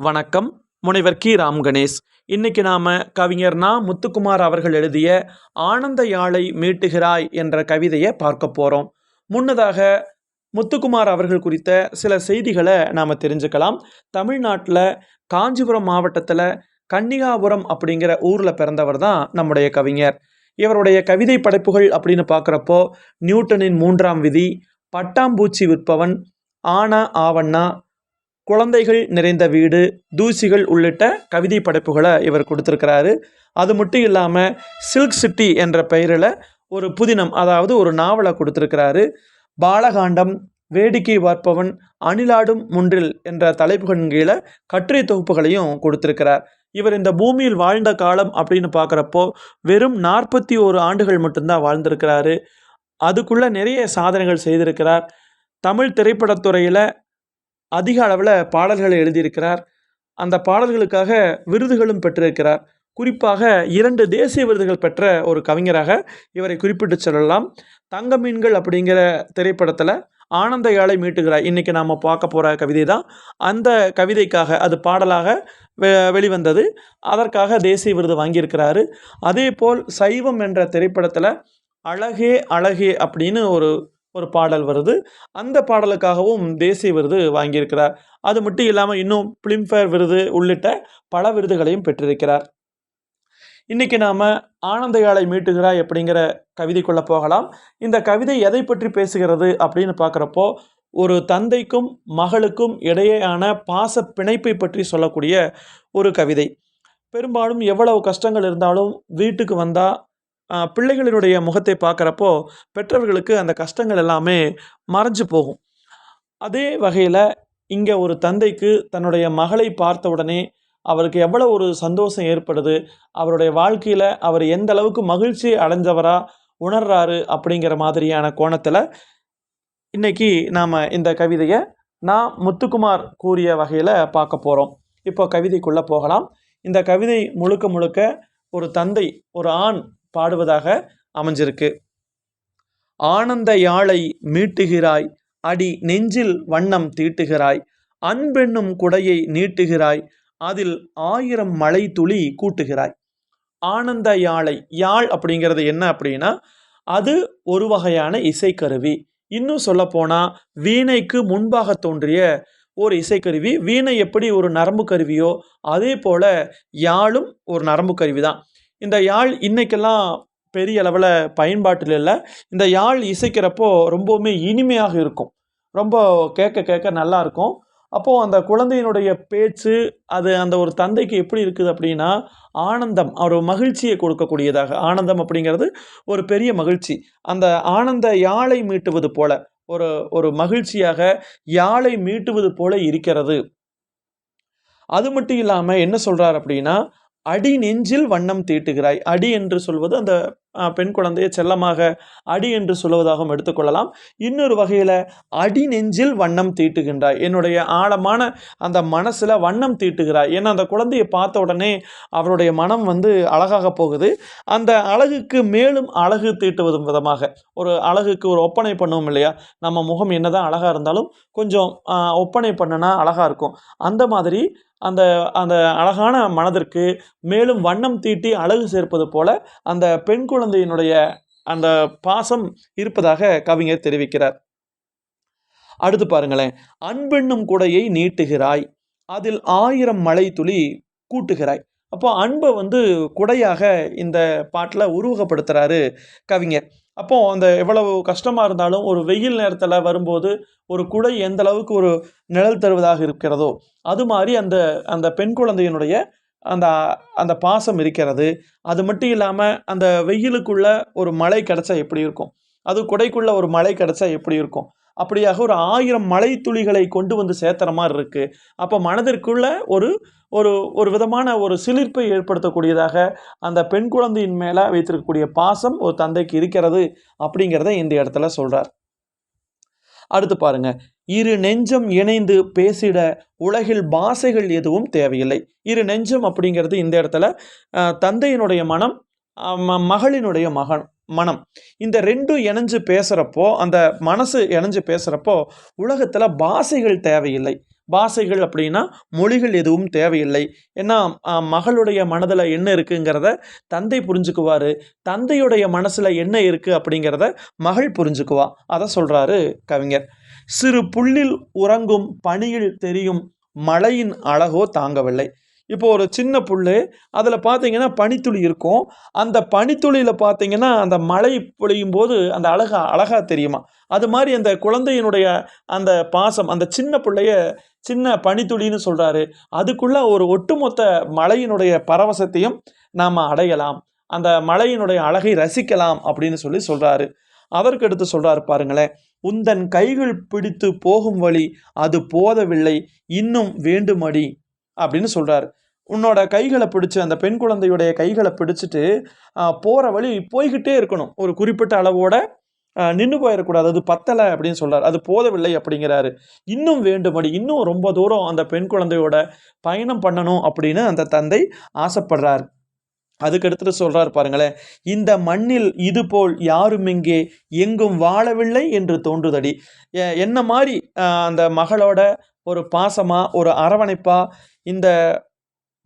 வணக்கம். முனைவர் கி. ராம் கணேஷ். இன்னைக்கு நாம கவிஞர் நா. முத்துக்குமார் அவர்கள் எழுதிய ஆனந்த யாழை மீட்டுகிறாய் என்ற கவிதையை பார்க்க போறோம். முன்னதாக முத்துக்குமார் அவர்கள் குறித்த சில செய்திகளை நாம் தெரிஞ்சுக்கலாம். தமிழ்நாட்டில் காஞ்சிபுரம் மாவட்டத்தில் கன்னிகாபுரம் அப்படிங்கிற ஊரில் பிறந்தவர் தான் நம்முடைய கவிஞர். இவருடைய கவிதை படைப்புகள் அப்படின்னு பார்க்குறப்போ நியூட்டனின் மூன்றாம் விதி பட்டாம்பூச்சி விற்பவன் ஆனா ஆவண்ணா குழந்தைகள் நிறைந்த வீடு தூசிகள் உள்ளிட்ட கவிதை படைப்புகளை இவர் கொடுத்துருக்கிறாரு. அது மட்டும் இல்லாமல் சில்க் சிட்டி என்ற பெயரில் ஒரு புதினம் அதாவது ஒரு நாவலை கொடுத்துருக்கிறாரு. பாலகாண்டம் வேடிக்கை பார்ப்பவன் அணிலாடும் முன்றில் என்ற தலைப்புகளின் கீழே கட்டுரை தொகுப்புகளையும் கொடுத்திருக்கிறார். இவர் இந்த பூமியில் வாழ்ந்த காலம் அப்படின்னு பார்க்குறப்போ வெறும் நாற்பத்தி ஓரு ஆண்டுகள் மட்டும்தான் வாழ்ந்திருக்கிறாரு. அதுக்குள்ளே நிறைய சாதனைகள் செய்திருக்கிறார். தமிழ் திரைப்படத்துறையில் அதிக அளவில் பாடல்களை எழுதியிருக்கிறார். அந்த பாடல்களுக்காக விருதுகளும் பெற்றிருக்கிறார். குறிப்பாக இரண்டு தேசிய விருதுகள் பெற்ற ஒரு கவிஞராக இவரை குறிப்பிட்டு சொல்லலாம். தங்க மீன்கள் அப்படிங்கிற திரைப்படத்தில் ஆனந்த யாழை மீட்டுகிறார். இன்றைக்கி நாம் பார்க்க போகிற கவிதை தான் அந்த கவிதைக்காக அது பாடலாக வெ வெளிவந்தது. அதற்காக தேசிய விருது வாங்கியிருக்கிறாரு. அதே போல் சைவம் என்ற திரைப்படத்தில் அழகே அழகே அப்படின்னு ஒரு ஒரு பாடல் வருது. அந்த பாடலுக்காகவும் தேசிய விருது வாங்கியிருக்கிறார். அது மட்டும் இல்லாமல் இன்னும் பிலிம்ஃபேர் விருது உள்ளிட்ட பல விருதுகளையும் பெற்றிருக்கிறார். இன்றைக்கி நாம் ஆனந்தையாளை மீட்டுகிறாய் அப்படிங்கிற கவிதைக்குள்ளே போகலாம். இந்த கவிதை எதை பற்றி பேசுகிறது அப்படின்னு பார்க்குறப்போ ஒரு தந்தைக்கும் மகளுக்கும் இடையேயான பாச பிணைப்பை பற்றி சொல்லக்கூடிய ஒரு கவிதை. பெரும்பாலும் எவ்வளவு கஷ்டங்கள் இருந்தாலும் வீட்டுக்கு வந்தால் பிள்ளைகளினுடைய முகத்தை பார்க்குறப்போ பெற்றவர்களுக்கு அந்த கஷ்டங்கள் எல்லாமே மறைஞ்சு போகும். அதே வகையில் இங்கே ஒரு தந்தைக்கு தன்னுடைய மகளை பார்த்த உடனே அவருக்கு எவ்வளோ ஒரு சந்தோஷம் ஏற்படுது அவருடைய வாழ்க்கையில் அவர் எந்த அளவுக்கு மகிழ்ச்சி அடைஞ்சவராக உணர்றாரு அப்படிங்கிற மாதிரியான கோணத்தில் இன்னைக்கு நாம் இந்த கவிதையை நான் முத்துக்குமார் கூறிய வகையில் பார்க்க போகிறோம் இப்போ கவிதைக்குள்ளே போகலாம். இந்த கவிதை முழுக்க முழுக்க ஒரு தந்தை ஒரு ஆண் பாடுவதாக அமைஞ்சிருக்கு. ஆனந்த யாழை மீட்டுகிறாய் அடி நெஞ்சில் வண்ணம் தீட்டுகிறாய் அன்பென்னும் குடையை நீட்டுகிறாய் அதில் ஆயிரம் மழை துளி கூட்டுகிறாய். ஆனந்த யாழை யாழ் அப்படிங்கிறது என்ன அப்படின்னா அது ஒரு வகையான இசைக்கருவி. இன்னும் சொல்லப்போனால் வீணைக்கு முன்பாக தோன்றிய ஒரு இசைக்கருவி. வீணை எப்படி ஒரு நரம்பு கருவியோ அதே போல் யாழும் ஒரு நரம்பு கருவி தான் இந்த யாழ் இன்னைக்கெல்லாம் பெரிய அளவில் பயன்பாட்டில் இல்லை. இந்த யாழ் இசைக்கிறப்போ ரொம்பவுமே இனிமையாக இருக்கும். ரொம்ப கேட்க கேட்க நல்லாயிருக்கும் அப்போது அந்த குழந்தையினுடைய பேச்சு அது அந்த ஒரு தந்தைக்கு எப்படி இருக்குது அப்படின்னா ஆனந்தம் ஒரு மகிழ்ச்சியை கொடுக்கக்கூடியதாக. ஆனந்தம் அப்படிங்கிறது ஒரு பெரிய மகிழ்ச்சி. அந்த ஆனந்த யாழை மீட்டுவது போல ஒரு ஒரு மகிழ்ச்சியாக யாழை மீட்டுவது போல இருக்கிறது. அது மட்டும் இல்லாமல் என்ன சொல்கிறார் அப்படின்னா அடி நெஞ்சில் வண்ணம் தீட்டுகிறாய். அடி என்று சொல்வது அந்த பெண் குழந்தையை செல்லமாக அடி என்று சொல்லுவதாகவும் எடுத்துக்கொள்ளலாம். இன்னொரு வகையில் அடி நெஞ்சில் வண்ணம் தீட்டுகின்றாய். என்னுடைய ஆழமான அந்த மனசில் வண்ணம் தீட்டுகிறாய். ஏன்னா அந்த குழந்தையை பார்த்த உடனே அவருடைய மனம் வந்து அழகாக போகுது. அந்த அழகுக்கு மேலும் அழகு தீட்டுவதும் விதமாக. ஒரு அழகுக்கு ஒரு ஒப்பனை பண்ணுவோம் இல்லையா? நம்ம முகம் என்னதான் அழகாக இருந்தாலும் கொஞ்சம் ஒப்பனை பண்ணனா அழகாக இருக்கும். அந்த மாதிரி அந்த அந்த அழகான மனதிற்கு மேலும் வண்ணம் தீட்டி அழகு சேர்ப்பது போல அந்த பெண் குழந்தை குழந்தையினுடைய அந்த பாசம் இருப்பதாக கவிஞர் தெரிவிக்கிறார். அடுத்து பாருங்களேன். அன்பெண்ணும் குடையை நீட்டுகிறாய். அதில் ஆயிரம் மழை துளி கூட்டுகிறாய். அப்போ அன்பை வந்து குடையாக இந்த பாட்டில் உருவகப்படுத்துகிறாரு கவிஞர். அப்போ அந்த எவ்வளவு கஷ்டமாக இருந்தாலும் ஒரு வெயில் நேரத்தில் வரும்போது ஒரு குடை எந்த அளவுக்கு ஒரு நிழல் தருவதாக இருக்கிறதோ அது மாதிரி அந்த அந்த பெண் குழந்தையினுடைய அந்த அந்த பாசம் இருக்கிறது. அது மட்டும் இல்லாமல் அந்த வெயிலுக்குள்ள ஒரு மழை கிடச்சா எப்படி இருக்கும்? அது குடைக்குள்ள ஒரு மழை கிடச்சா எப்படி இருக்கும்? அப்படியாக ஒரு ஆயிரம் மழை துளிகளை கொண்டு வந்து சேர்த்துற மாதிரி இருக்குது அப்போ மனதிற்குள்ள ஒரு ஒரு ஒரு விதமான ஒரு சிலிர்ப்பை ஏற்படுத்தக்கூடியதாக அந்த பெண் குழந்தையின் மேலே வைத்திருக்கக்கூடிய பாசம் ஒரு தந்தைக்கு இருக்கிறது அப்படிங்கிறத இந்த இடத்துல சொல்கிறார் அடுத்து பாருங்க. இரு நெஞ்சம் இணைந்து பேசிட உலகில் பாஷைகள் எதுவும் தேவையில்லை. இரு நெஞ்சம் அப்படிங்கிறது இந்த இடத்துல தந்தையினுடைய மனம் ம- மகளினுடைய மகன் மனம். இந்த ரெண்டும் இணைஞ்சு பேசுகிறப்போ அந்த மனசு இணைஞ்சு பேசுகிறப்போ உலகத்தில் பாசைகள் தேவையில்லை. பாசைகள் அப்படின்னா மொழிகள் எதுவும் தேவையில்லை. ஏன்னா மகளுடைய மனதில் என்ன இருக்குங்கிறத தந்தை புரிஞ்சுக்குவார். தந்தையுடைய மனசில் என்ன இருக்குது அப்படிங்கிறத மகள் புரிஞ்சுக்குவா. அதை சொல்கிறாரு கவிஞர். சிறு புள்ளில் உறங்கும் பனியில் தெரியும் மழையின் அழகோ தாங்கவில்லை. இப்போ ஒரு சின்ன புல் அதில் பார்த்தீங்கன்னா பனித்துளி இருக்கும். அந்த பனித்துளியில் பார்த்தீங்கன்னா அந்த மழை பொழியும் போது அந்த அழகா அழகாக தெரியுமா? அது மாதிரி அந்த குழந்தையினுடைய அந்த பாசம் அந்த சின்ன பிள்ளைய சின்ன பனித்துளின்னு சொல்கிறாரு அதுக்குள்ளே ஒரு ஒட்டுமொத்த மழையினுடைய பரவசத்தையும் நாம் அடையலாம். அந்த மழையினுடைய அழகை ரசிக்கலாம் அப்படின்னு சொல்லி சொல்கிறாரு அதற்கு எடுத்து சொல்கிறாரு பாருங்களேன். உந்தன் கைகள் பிடித்து போகும் வழி அது போதவில்லை இன்னும் வேண்டுமடி? அப்படின்னு சொல்கிறாரு உன்னோட கைகளை பிடிச்சு அந்த பெண் குழந்தையுடைய கைகளை பிடிச்சிட்டு போகிற வழி போய்கிட்டே இருக்கணும். ஒரு குறிப்பிட்ட அளவோட நின்று போயிடக்கூடாது அது பத்தலை அப்படின்னு சொல்கிறார் அது போதவில்லை அப்படிங்கிறாரு. இன்னும் வேண்டுமடி? இன்னும் ரொம்ப தூரம் அந்த பெண் குழந்தையோட பயணம் பண்ணணும் அப்படின்னு அந்த தந்தை ஆசைப்படுறார். அதுக்கடுத்து எடுத்துட்டு சொல்றாரு பாருங்களேன் இந்த மண்ணில் இது போல் யாரும் இங்கே எங்கும் வாழவில்லை என்று தோன்றுதடி. என்ன மாதிரி அந்த மகளோட ஒரு பாசமா ஒரு அரவணைப்பா இந்த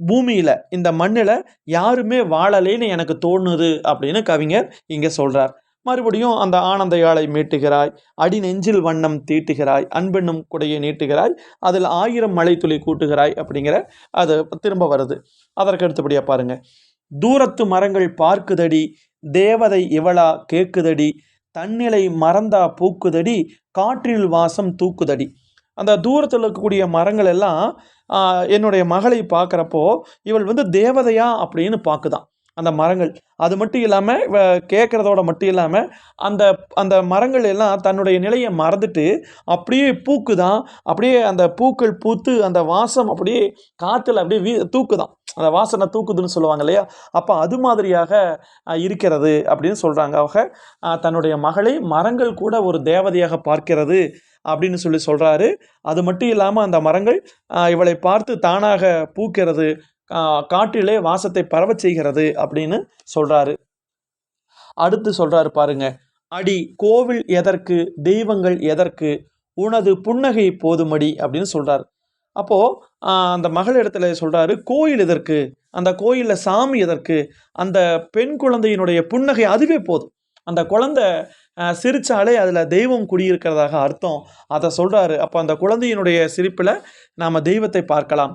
பூமியில இந்த மண்ணில் யாருமே வாழலேன்னு எனக்கு தோணுது அப்படின்னு கவிஞர் இங்க சொல்றார். மறுபடியும் அந்த ஆனந்த யாழை மீட்டுகிறாய் அடி நெஞ்சில் வண்ணம் தீட்டுகிறாய் அன்பெண்ணும் குடையை நீட்டுகிறாய் அதில் ஆயிரம் மலை துளி கூட்டுகிறாய் அப்படிங்கிற அது திரும்ப வருது. அதற்கு அடுத்தபடியா பாருங்க தூரத்து மரங்கள் பார்க்குதடி தேவதை இவளா கேட்குதடி தன்னிலை மறந்தா பூக்குதடி காற்றில் வாசம் தூக்குதடி. அந்த தூரத்தில் இருக்கக்கூடிய மரங்கள் எல்லாம் என்னுடைய மகளை பார்க்குறப்போ இவள் வந்து தேவதையா அப்படின்னு பார்க்குதான் அந்த மரங்கள். அது மட்டும் இல்லாமல் கேட்குறதோட மட்டும் இல்லாமல் அந்த அந்த மரங்கள் எல்லாம் தன்னுடைய நிலையை மறந்துட்டு அப்படியே பூக்குதான் அப்படியே அந்த பூக்கள் பூத்து அந்த வாசம் அப்படியே காற்றுல அப்படியே வீ தூக்குதான் அந்த வாசனை தூக்குதுன்னு சொல்லுவாங்க இல்லையா? அப்போ அது மாதிரியாக இருக்கிறது அப்படின்னு சொல்கிறாங்க அவங்க தன்னுடைய மகளை மரங்கள் கூட ஒரு தேவதையாக பார்க்கிறது அப்படின்னு சொல்லி சொல்கிறாரு அது மட்டும் இல்லாமல் அந்த மரங்கள் இவளை பார்த்து தானாக பூக்கிறது காட்டிலே வாசத்தை பரவச் செய்கிறது அப்படின்னு சொல்கிறாரு அடுத்து சொல்கிறாரு பாருங்க. அடி கோவில் எதற்கு தெய்வங்கள் எதற்கு உனது புன்னகை போதுமடி அப்படின்னு சொல்கிறார் அப்போது அந்த மகள் இடத்துல சொல்கிறாரு கோயில் எதற்கு? அந்த கோயிலில் சாமி எதற்கு? அந்த பெண் குழந்தையினுடைய புன்னகை அதுவே போதும். அந்த குழந்தை சிரித்தாலே அதில் தெய்வம் குடியிருக்கிறதாக அர்த்தம். அதை சொல்கிறாரு அப்போ அந்த குழந்தையினுடைய சிரிப்பில் நாம் தெய்வத்தை பார்க்கலாம்.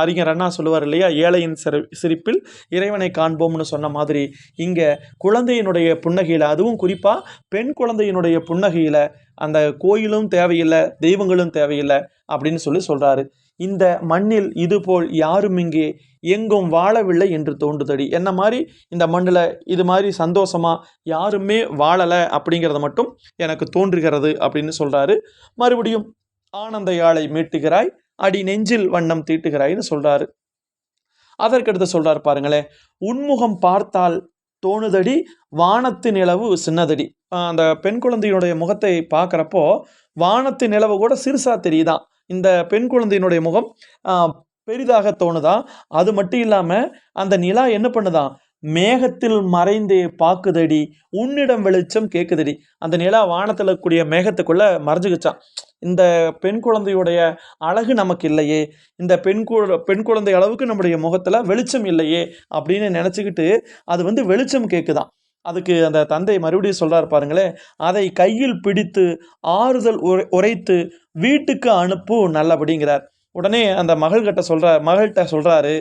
அறிஞர் அண்ணா சொல்லுவார் இல்லையா? ஏழையின் சிரி சிரிப்பில் இறைவனை காண்போம்னு சொன்ன மாதிரி இங்கே குழந்தையினுடைய புன்னகையில் அதுவும் குறிப்பாக பெண் குழந்தையினுடைய புன்னகையில் அந்த கோயிலும் தேவையில்லை தெய்வங்களும் தேவையில்லை அப்படின்னு சொல்லி சொல்கிறாரு இந்த மண்ணில் இதுபோல் யாரும் இங்கே எங்கும் வாழவில்லை என்று தோன்றுதடி. என்ன மாதிரி? இந்த மண்ணில் இது மாதிரி சந்தோஷமாக யாருமே வாழலை அப்படிங்கிறத மட்டும் எனக்கு தோன்றுகிறது அப்படின்னு சொல்கிறாரு மறுபடியும் ஆனந்த யாழை மீட்டுகிறாய். அடி நெஞ்சில் வண்ணம் தீட்டுகிறாய்னு சொல்கிறாரு அதற்கடுத்து சொல்கிறார் பாருங்களேன் உன்முகம் பார்த்தால் தோணுதடி வானத்து நிலவு சின்னதடி. அந்த பெண் குழந்தையினுடைய முகத்தை பார்க்குறப்போ வானத்து நிலவு கூட சிறுசா தெரியுதான் இந்த பெண் குழந்தையினுடைய முகம் பெரிதாக தோணுதா? அது மட்டும் இல்லாமல் அந்த நிலா என்ன பண்ணுதான் மேகத்தில் மறைந்தே பாக்குதடி உன்னிடம் வெளிச்சம் கேட்குதடி. அந்த நிலா வானத்தில் கூடிய மேகத்துக்குள்ள மறைஞ்சுக்கிச்சான் இந்த பெண் குழந்தையுடைய அழகு நமக்கு இல்லையே. இந்த பெண் கு பெண் குழந்தை அளவுக்கு நம்முடைய முகத்தில் வெளிச்சம் இல்லையே அப்படின்னு நினச்சிக்கிட்டு அது வந்து வெளிச்சம் கேட்குதான் அதுக்கு அந்த தந்தை மறுபடியும் சொல்கிறார் பாருங்களேன் அதை கையில் பிடித்து ஆறுதல் உரை உரைத்து வீட்டுக்கு அனுப்பு நல்லபடிங்கிறார். உடனே அந்த மகள்கிட்ட சொல்கிறார் மகள்கிட்ட சொல்கிறாரு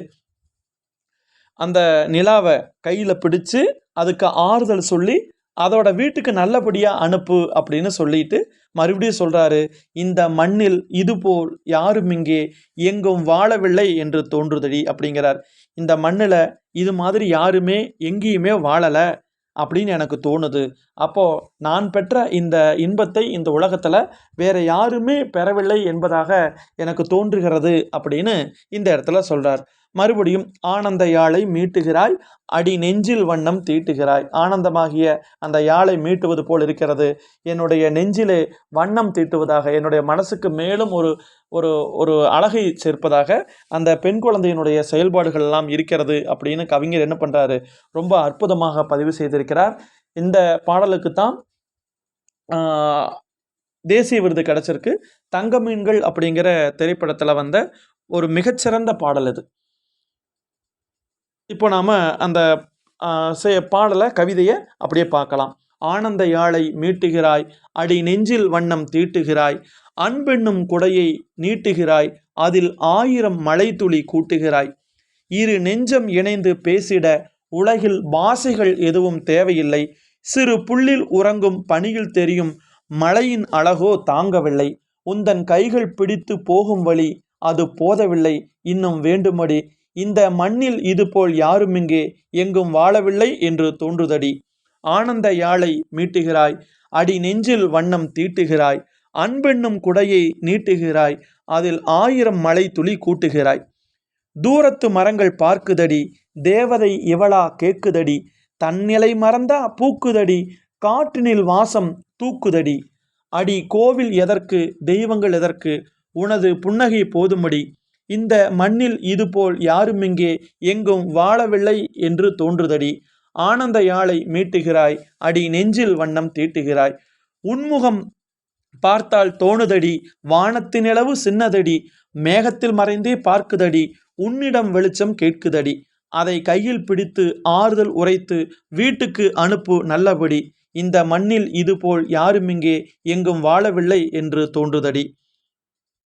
அந்த நிலாவை கையில் பிடிச்சு அதுக்கு ஆறுதல் சொல்லி அதோட வீட்டுக்கு நல்லபடியாக அனுப்பு அப்படின்னு சொல்லிட்டு மறுபடியும் சொல்கிறாரு இந்த மண்ணில் இதுபோல் யாரும் இங்கே எங்கும் வாழவில்லை என்று தோன்றுதடி அப்படிங்கிறார். இந்த மண்ணில் இது மாதிரி யாருமே எங்கேயுமே வாழலை அப்படின்னு எனக்கு தோணுது. அப்போது நான் பெற்ற இந்த இன்பத்தை இந்த உலகத்தில் வேற யாருமே பெறவில்லை என்பதாக எனக்கு தோன்றுகிறது அப்படின்னு இந்த இடத்துல சொல்கிறார் மறுபடியும் ஆனந்த யாழை மீட்டுகிறாய் அடி நெஞ்சில் வண்ணம் தீட்டுகிறாய். ஆனந்தமாகிய அந்த யாழை மீட்டுவது போல் இருக்கிறது. என்னுடைய நெஞ்சிலே வண்ணம் தீட்டுவதாக என்னுடைய மனசுக்கு மேலும் ஒரு ஒரு ஒரு அழகை சேர்ப்பதாக அந்த பெண் குழந்தையினுடைய செயல்பாடுகள் எல்லாம் இருக்கிறது அப்படின்னு கவிஞர் என்ன பண்ணுறாரு ரொம்ப அற்புதமாக பதிவு செய்திருக்கிறார். இந்த பாடலுக்கு தான் தேசிய விருது கிடச்சிருக்கு. தங்க மீன்கள் அப்படிங்கிற திரைப்படத்தில் வந்த ஒரு மிகச்சிறந்த பாடல் இது இப்போ நாம் அந்த பாடலை கவிதையை அப்படியே பார்க்கலாம். ஆனந்த யாழை மீட்டுகிறாய் அடி நெஞ்சில் வண்ணம் தீட்டுகிறாய் அன்பென்னும் குடையை நீட்டுகிறாய் அதில் ஆயிரம் மழைத்துளி கூட்டுகிறாய். இரு நெஞ்சம் இணைந்து பேசிட உலகில் பாசைகள் எதுவும் தேவையில்லை. சிறு புள்ளில் உறங்கும் பனியில் தெரியும் மழையின் அழகோ தாங்கவில்லை. உந்தன் கைகள் பிடித்து போகும் வழி அது போதவில்லை. இன்னும் வேண்டுமடி இந்த மண்ணில் இதுபோல் யாரும் இங்கே எங்கும் வாழவில்லை என்று தோன்றுதடி. ஆனந்த யாழை மீட்டுகிறாய் அடி நெஞ்சில் வண்ணம் தீட்டுகிறாய் அன்பென்னும் குடையை நீட்டுகிறாய் அதில் ஆயிரம் மலை துளி கூட்டுகிறாய். தூரத்து மரங்கள் பார்க்குதடி தேவதை இவளா கேக்குதடி தன்னிலை மறந்தா பூக்குதடி காற்றினில் வாசம் தூக்குதடி. அடி கோவில் எதற்கு தெய்வங்கள் எதற்கு உனது புன்னகை போதுமடி. இந்த மண்ணில் இதுபோல் யாரும் இங்கே எங்கும் வாழவில்லை என்று தோன்றுதடி. ஆனந்த யாழை மீட்டுகிறாய் அடி நெஞ்சில் வண்ணம் தீட்டுகிறாய். உன்முகம் பார்த்தால் தோணுதடி வானத்தின் சின்னதடி மேகத்தில் மறைந்தே பார்க்குதடி உன்னிடம் வெளிச்சம் கேட்குதடி. அதை கையில் பிடித்து ஆறுதல் உரைத்து வீட்டுக்கு அனுப்பு நல்லபடி. இந்த மண்ணில் இதுபோல் யாரும் இங்கே எங்கும் வாழவில்லை என்று தோன்றுதடி.